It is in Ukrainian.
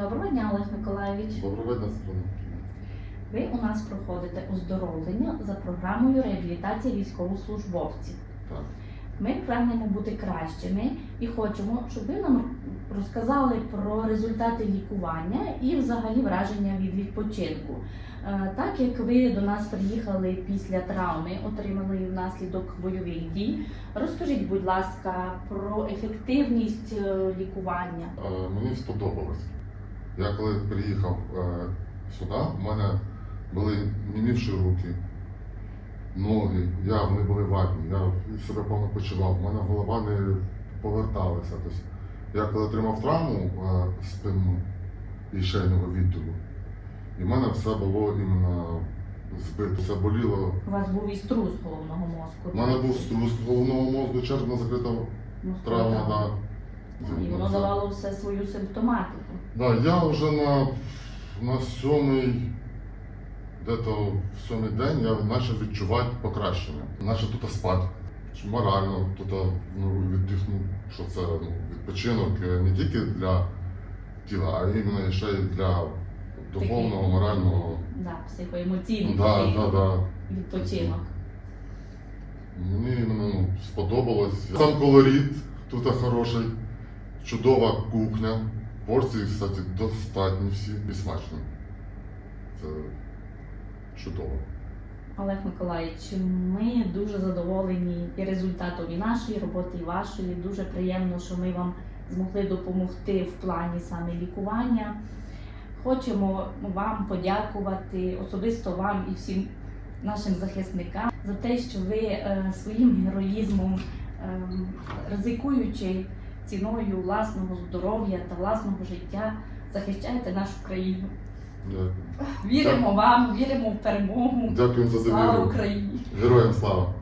Доброго дня, Олег Миколаївич. Доброго дня, Світлана. Ви у нас проходите оздоровлення за програмою реабілітації військовослужбовців. Так. Ми прагнемо бути кращими і хочемо, щоб ви нам розказали про результати лікування і взагалі враження від відпочинку. Е, Так як ви до нас приїхали після травми, отримали внаслідок бойових дій, розкажіть, будь ласка, про ефективність е, лікування. Е, Мені сподобалось. Я коли приїхав е, сюди, в мене були німівші руки, ноги, я вони були ватні, я себе погано почував, в мене голова не поверталася. Тобто, я коли отримав травму е, спинну і шейного відділу, і в мене все було іменно збито, все боліло. У вас був і струс головного мозку. У мене був струс головного мозку, червно закрита Ну, травма. Да. І воно давало все свою симптоматику. Да, я вже на, на сьомий, де-то в сьомий день я почав відчувати покращення. Наче тут спати. Морально тут ну, віддихнув, що це ну, відпочинок е, не тільки для тіла, а іменно ще й для духовного, морального. Да, психоемоційний Да, да, да. відпочинок. Мені ну, сподобалось. Сам колорит тут хороший, чудова кухня. Порції, кстати, достатні всі і смачні. Це чудово. Олег Миколаївич, ми дуже задоволені і результатом і нашої роботи, і вашої. Дуже приємно, що ми вам змогли допомогти в плані саме лікування. Хочемо вам подякувати особисто вам і всім нашим захисникам за те, що ви е, своїм героїзмом, е, ризикуючи ціною власного здоров'я та власного життя, захищаєте нашу країну. Дякую. Віримо вам, віримо в перемогу. Дякую за Слава. Україні! Героям слава!